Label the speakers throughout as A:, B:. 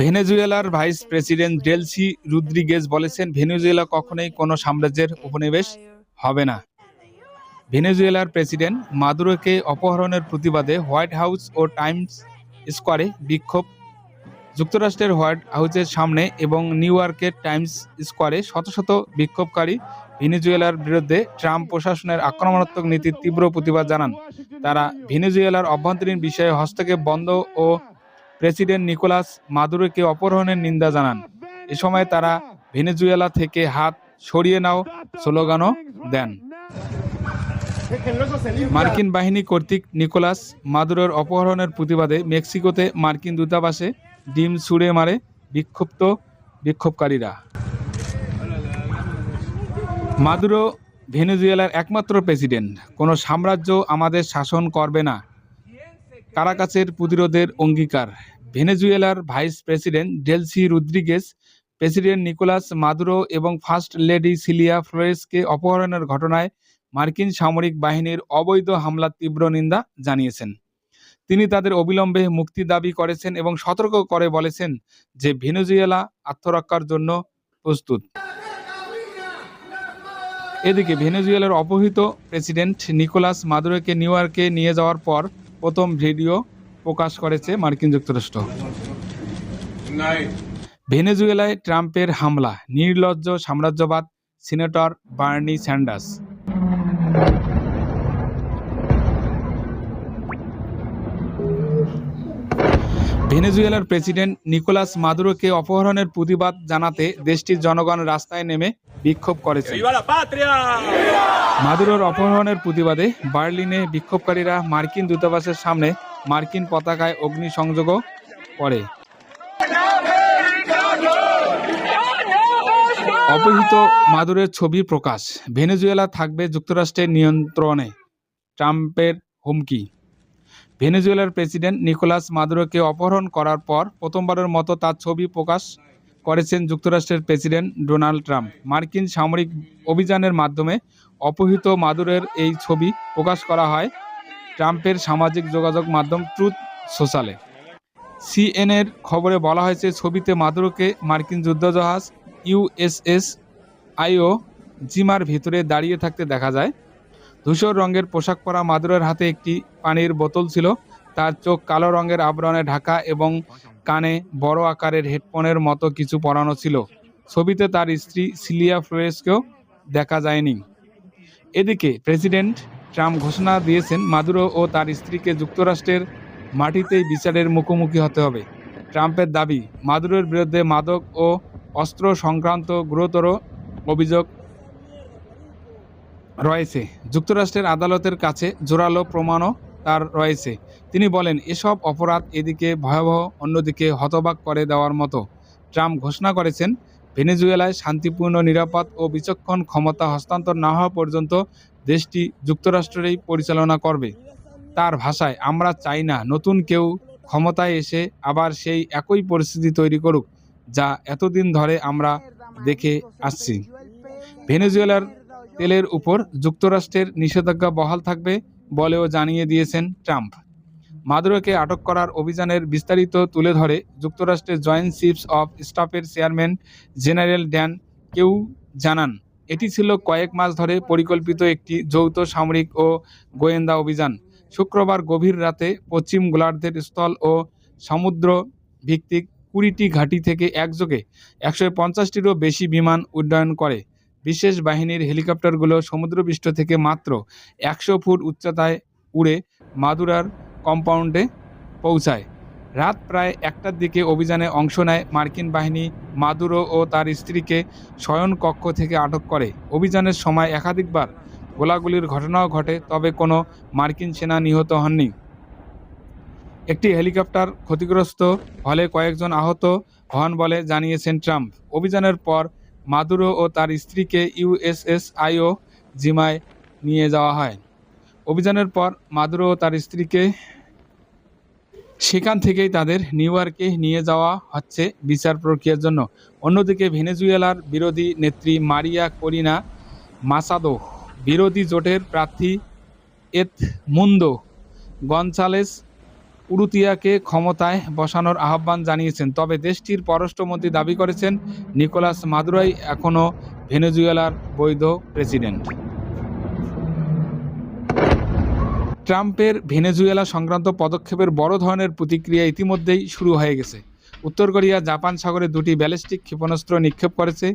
A: ভেনেজুয়েলার vice president Delcy রুদ্রিগেজ বলেছেন, Venezuela কখনোই কোনো সাম্রাজ্যের উপনিবেশ হবে না। ভেনেজুয়েলার প্রেসিডেন্ট মাদুরোকে অপহরণের প্রতিবাদে হোয়াইট হাউস ও টাইমস স্কোয়ারে বিক্ষোভ। যুক্তরাষ্ট্রের হোয়াইট হাউসের সামনে এবং নিউ ইয়র্কের টাইমস স্কোয়ারে শত শত বিক্ষোভকারী ভেনেজুয়েলার বিরুদ্ধে ট্রাম্প প্রশাসনের আক্রমণাত্মক নীতির তীব্র প্রতিবাদ জানান। তারা ভেনেজুয়েলার অভ্যন্তরীণ বিষয়ে হস্তক্ষেপ বন্ধ ও প্রেসিডেন্ট নিকোলাস মাদুরোকে অপহরণের নিন্দা জানান। এ সময় তারা ভেনেজুয়েলা থেকে হাত সরিয়ে নাও স্লোগানও দেন। মার্কিন বাহিনী কর্তৃক নিকোলাস মাদুরোর অপহরণের প্রতিবাদে মেক্সিকোতে মার্কিন দূতাবাসে ডিম ছুঁড়ে মারে বিক্ষুব্ধ বিক্ষোভকারীরা। মাদুরো ভেনেজুয়েলার একমাত্র প্রেসিডেন্ট। কোনো সাম্রাজ্য আমাদের শাসন করবে না। কারাকাছের প্রতিরোধের অঙ্গীকার। ভেনেজুয়েলার vice president Delcy Rodriguez president Nicolas Maduro এবং ফার্স্ট লেডি সিলিয়া ফ্লোরেসকে অপহরণের ঘটনায় মার্কিন সামরিক বাহিনীর অবৈধ হামলার তীব্র নিন্দা জানিয়েছেন। তিনি তাদের অবিলম্বে মুক্তি দাবি করেছেন এবং সতর্ক করে বলেছেন যে ভেনেজুয়েলা আত্মরক্ষার জন্য প্রস্তুত। এদিকে ভেনেজুয়েলার অপহৃত প্রেসিডেন্ট নিকোলাস মাদুরোকে নিউ ইয়র্কে নিয়ে যাওয়ার পর প্রথম ভিডিও প্রকাশ করেছে মার্কিন যুক্তরাষ্ট্র। ভেনেজুয়েলায় ট্রাম্পের হামলা নির্লজ্জ সাম্রাজ্যবাদ সিনেটর বার্নি স্যান্ডার্স। ভেনেজুয়েলার প্রেসিডেন্ট নিকোলাস মাদুরোকে অপহরণের প্রতিবাদ জানাতে দেশটির জনগণ রাস্তায় নেমে বিক্ষোভ করেছে. মাদুরোর অপহরণের প্রতিবাদে বার্লিনে বিক্ষোভকারীরা মার্কিন দূতাবাসের সামনে মার্কিন পতাকায় অগ্নিসংযোগও করে। অপহৃত মাদুরের ছবি প্রকাশ। ভেনেজুয়েলা থাকবে যুক্তরাষ্ট্রের নিয়ন্ত্রণে। ট্রাম্পের হুমকি। ভেনেজুয়েলার প্রেসিডেন্ট নিকোলাস মাদুরোকে অপহরণ করার পর প্রথমবারের মতো তার ছবি প্রকাশ করেছেন যুক্তরাষ্ট্রের প্রেসিডেন্ট ডোনাল্ড ট্রাম্প। মার্কিন সামরিক অভিযানের মাধ্যমে অপহৃত মাদুরের এই ছবি প্রকাশ করা হয় ট্রাম্পের সামাজিক যোগাযোগ মাধ্যম ট্রুথ সোশ্যালে। সিএনএর খবরে বলা হয়েছে, ছবিতে মাদুরোকে মার্কিন যুদ্ধজাহাজ ইউএসএস আইও জিমার ভিতরে দাঁড়িয়ে থাকতে দেখা যায়। ধূসর রঙের পোশাক পরা মাদুরের হাতে একটি পানির বোতল ছিল। তার চোখ কালো রঙের আবরণে ঢাকা এবং কানে বড় আকারের হেডফোনের মতো কিছু পরানো ছিল। ছবিতে তার স্ত্রী সিলিয়া ফ্লোরেসকেও দেখা যায়নি। এদিকে প্রেসিডেন্ট ট্রাম্প ঘোষণা দিয়েছেন, মাদুরো ও তার স্ত্রীকে যুক্তরাষ্ট্রের মাটিতেই বিচারের মুখোমুখি হতে হবে। ট্রাম্পের দাবি, মাদুরোর বিরুদ্ধে মাদক ও অস্ত্র সংক্রান্ত গুরুতর অভিযোগ রয়েছে। যুক্তরাষ্ট্রের আদালতের কাছে জোরালো প্রমাণও তার রয়েছে। তিনি বলেন, এসব অপরাধ এদিকে ভয়াবহ, অন্যদিকে হতবাক করে দেওয়ার মতো। ট্রাম্প ঘোষণা করেছেন, ভেনেজুয়েলায় শান্তিপূর্ণ, নিরাপদ ও বিচক্ষণ ক্ষমতা হস্তান্তর না হওয়া পর্যন্ত দেশটি যুক্তরাষ্ট্রেই পরিচালনা করবে। তার ভাষায়, আমরা চাই না নতুন কেউ ক্ষমতায় এসে আবার সেই একই পরিস্থিতি তৈরি করুক, যা এতদিন ধরে আমরা দেখে আসছি। ভেনেজুয়েলার তেলের উপর যুক্তরাষ্ট্রের নিষেধাজ্ঞা বহাল থাকবে বলেও জানিয়ে দিয়েছেন ট্রাম্প। মাদুরোকে আটক করার অভিযানের বিস্তারিত তুলে ধরে যুক্তরাষ্ট্রের জয়েন্ট চিফস অফ স্টাফের চেয়ারম্যান জেনারেল ড্যান কেউ জানান এটি ছিল কয়েক মাস ধরে পরিকল্পিত একটি যৌথ সামরিক ও গোয়েন্দা অভিযান। শুক্রবার গভীর রাতে পশ্চিম গোলার্ধের স্থল ও সমুদ্র ভিত্তিক কুড়িটি ঘাঁটি থেকে একযোগে একশো পঞ্চাশটিরও বেশি বিমান উড্ডয়ন করে। বিশেষ বাহিনীর হেলিকপ্টারগুলো সমুদ্রপৃষ্ঠ থেকে মাত্র একশো ফুট উচ্চতায় উড়ে মাদুরার কম্পাউন্ডে পৌঁছায়। রাত প্রায় একটার দিকে অভিযানে অংশ নেয় মার্কিন বাহিনী। মাদুরো ও তার স্ত্রীকে শয়ন কক্ষ থেকে আটক করে। অভিযানের সময় একাধিকবার গোলাগুলির ঘটনাও ঘটে, তবে কোনো মার্কিন সেনা নিহত হননি। একটি হেলিকপ্টার ক্ষতিগ্রস্ত হলে কয়েকজন আহত হন বলে জানিয়েছেন ট্রাম্প। অভিযানের পর মাদুরো ও তার স্ত্রীকে ইউএসএস আইও জিমায় নিয়ে যাওয়া হয়। অভিযানের পর মাদুরো ও তার স্ত্রীকে সেখান থেকেই তাদের নিউ ইয়র্কে নিয়ে যাওয়া হচ্ছে বিচার প্রক্রিয়ার জন্য। অন্যদিকে ভেনেজুয়েলার বিরোধী নেত্রী মারিয়া করিনা মাসাদো, বিরোধী জোটের প্রার্থী এত মুন্দো গনসালেস উরুতিয়াকে ক্ষমতায় বসানোর আহ্বান জানিয়েছেন। তবে দেশটির পররাষ্ট্রমন্ত্রী দাবি করেছেন, নিকোলাস মাদুরাই এখনও ভেনেজুয়েলার বৈধ প্রেসিডেন্ট। ট্রাম্পের ভেনেজুয়েলা সংক্রান্ত পদক্ষেপের বড় ধরনের প্রতিক্রিয়া ইতিমধ্যেই শুরু হয়ে গেছে। উত্তর কোরিয়া, জাপান সাগরে দুটি ব্যালিস্টিক ক্ষেপণাস্ত্র নিক্ষেপ করেছে।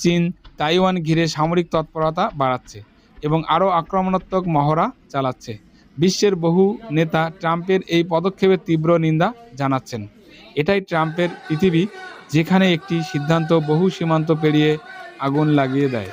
A: চীন তাইওয়ান ঘিরে সামরিক তৎপরতা বাড়াচ্ছে এবং আরও আক্রমণাত্মক মহড়া চালাচ্ছে। বিশ্বের বহু নেতা ট্রাম্পের এই পদক্ষেপের তীব্র নিন্দা জানাচ্ছেন। এটাই ট্রাম্পের পৃথিবী, যেখানে একটি সিদ্ধান্ত বহু সীমান্ত পেরিয়ে আগুন লাগিয়ে দেয়।